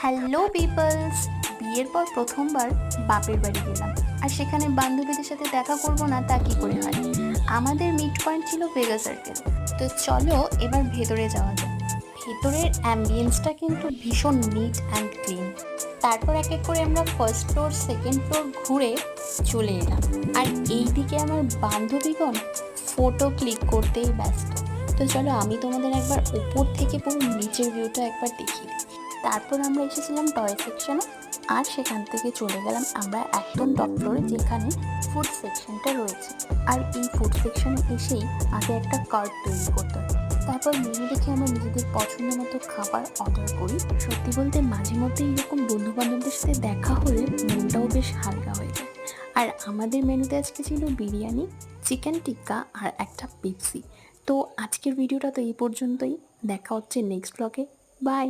Hello people's বিয়ের পর প্রথমবার বাপের বাড়ি গেলাম। আর সেখানে বান্ধবীদের সাথে দেখা করব না, তা কি করে হয়? আমাদের মিট পয়েন্ট ছিল ভেগা সার্কেল তো চলো এবার ভেতরে যাওয়া যাক। ভেতরের অ্যাম্বিয়েন্সটা কিন্তু ভীষণ নিট অ্যান্ড ক্লিন তারপর এক এক করে আমরা ফার্স্ট ফ্লোর সেকেন্ড ফ্লোর ঘুরে চলে এলাম। আর এই দিকে আমার বান্ধবীগণ ফটো ক্লিক করতেই ব্যস্ত। তো চলো আমি তোমাদের একবার উপর থেকে পুরো নিচের ভিউটা একবার দিই। তারপর আমরা এসেছিলাম টয় সেকশনে আর সেখান থেকে চলে গেলাম আমরা একদম টপ ফ্লোরে যেখানে ফুড সেকশনটা রয়েছে। আর এই ফুড সেকশনে এসেই আগে একটা কার্ড তৈরি করতে তারপর মেনু দেখে আমরা নিজেদের পছন্দ মতো খাবার অর্ডার করি। সত্যি বলতে মাঝে মধ্যে এরকম বন্ধু বান্ধবদের সাথে দেখা হলে মনটাও বেশ হালকা হয়ে যায়। আর আমাদের মেনুতে আজকে ছিল বিরিয়ানি চিকেন টিক্কা আর একটা পেপসি তো আজকের ভিডিওটা তো এই পর্যন্তই। দেখা হচ্ছে নেক্সট ব্লগে বাই